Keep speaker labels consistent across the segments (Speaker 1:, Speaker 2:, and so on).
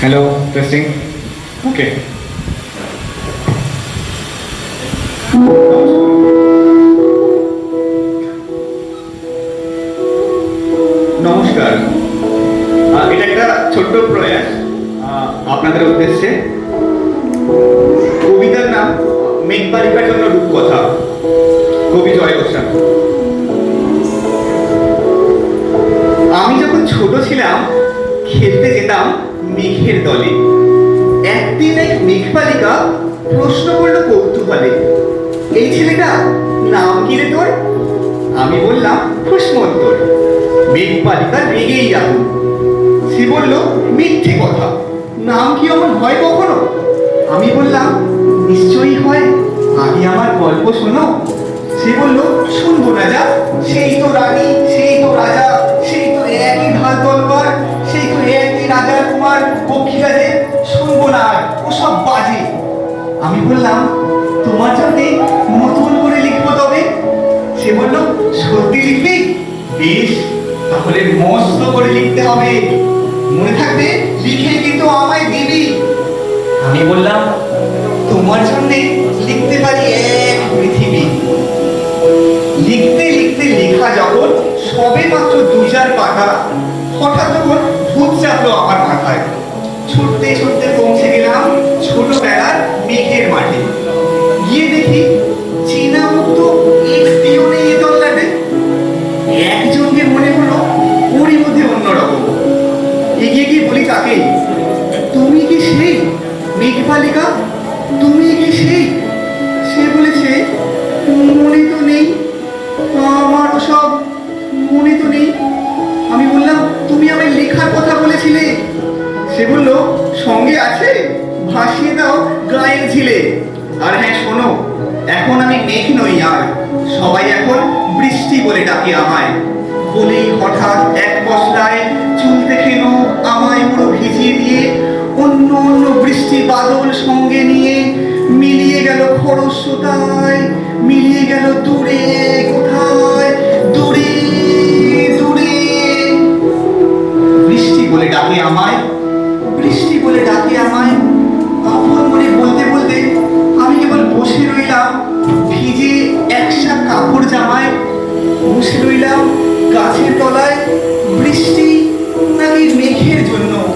Speaker 1: Hello testing ওকে নমস্কার। এটা একটা ছোট্ট প্রয়াস। আপনাদের উদ্দেশ্যে। কবিতার নাম মেঘবালিকার জন্য রূপকথা। কবি জয় গোস্বামী। আমি যখন ছোট ছিলাম খেলতে যেতাম মেঘের দলে একদিন এক মেঘবালিকা প্রশ্ন করল কৌতূহলে, এই ছেলেটা নাম কি রে তোর? আমি বললাম প্রশ্নোত্তর মেঘবালিকা রেগেই যাব। সে বলল, মিথ্যে কথা। নাম কি এমন হয় কখনো? আমি বললাম, নিশ্চয়ই হয়। আগে আমার গল্প শোনো। সে বলল, শুনব না যা সেই তো রানী, সেই তো রাজা। বলল সত্যি লিখবি? বেশ, তাহলে মস্ত করে লিখতে হবে। মনে থাকবে, লিখে কিন্তু আমায় দিবি। আমি বললাম, তোমার জন্য লিখতে পারি এক পৃথিবী। লিখতে লিখতে লেখা যখন সবে মাত্র দু চার পাতা হঠাৎ তখন ভূত চাপলো আমার মাথায়। ছুটতে তুমি কি সেই সে বলেছে, মনে তো নেই আমার সব মনে তো নেই। আমি বললাম, তুমি আমায় লেখার কথা বলেছিলে। সে বলল, সঙ্গে আছে, ভাসিয়ে দাও গায়ের ঝিলে। আর হ্যাঁ শোনো, এখন আমি মেঘ নই আর, সবাই এখন বৃষ্টি বলে ডাকে আমায়। বলেই হঠাৎ এক বসলায় চুল দেখেন আমায় পুরো ভিজিয়ে দিয়ে বৃষ্টি বাদল সঙ্গে নিয়ে মিলিয়ে গেল খরস্রোতায়, মিলিয়ে গেল দূরে কোথায়? দূরে দূরে। বৃষ্টি বলে ডাকে আমায়। বৃষ্টি বলে ডাকে আমায়। আপন মনে বলতে বলতে আমি কেবল বসে রইলাম, ভিজে একসা কাপড় জামায়। বসে রইলাম গাছের তলায়, বৃষ্টি নাকি মেঘের জন্য?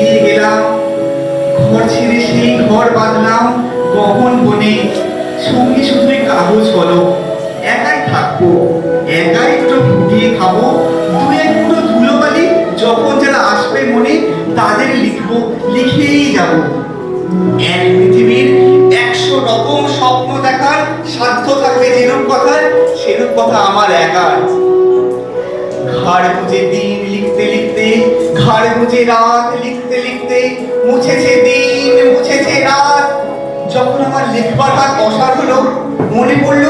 Speaker 1: ঘর বাঁধলাম, গহন বনে। সঙ্গে শুধু কাগজ হলো। একাই থাকব, একাই একটু ফুটিয়ে খাব। দু এক ফুটো ধুলোবালি যখন যারা আসবে মনে, তাদের লিখব, লিখেই যাব। এক পৃথিবীর একশো রকম স্বপ্ন দেখার সাধ্য থাকবে যেরূপ কথার সেরূপ কথা আমার একার। ঘাড় বুঝে দিন লিখতে লিখতে ঘাড় বুঝে রাত লিখতে লিখতে, মুছেছে দিন, মুছেছে রাত। যখন আমার লিখবার হাত অসার হলো, মনে পড়ল,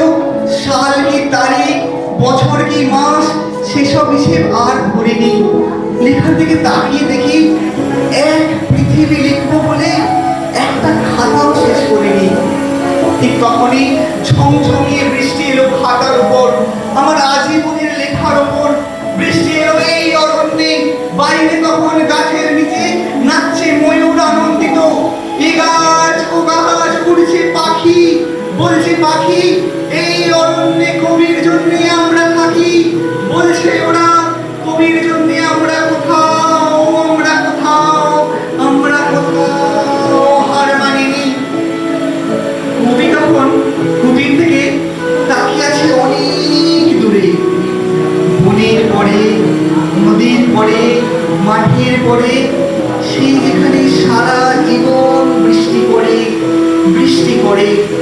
Speaker 1: সাল কি তারিখ, বছর কি মাস, সেসব হিসেব আর ভরিনি লেখার দিকে তাকিয়ে দেখি, এক পৃথিবী লিখব বলে একটা খাতাও শেষ করিনি। ঠিক তখনই ঝমঝমিয়ে বৃষ্টি এলো বলছে, পাখি, এই অরণ্যে কবির জন্য আমরা থাকি। বলছে ওরা, কবির জন্য আমরা কোথাও আমরা কোথাও আমরা কোথাও হার মানিনি। কবি তখন কুটির থেকে তাকিয়ে আছে অনেক দূরে। বনের পরে, নদীর পরে মাটির পরে সেই যেখানে সারা জীবন বৃষ্টি পড়ে বৃষ্টি পড়ে।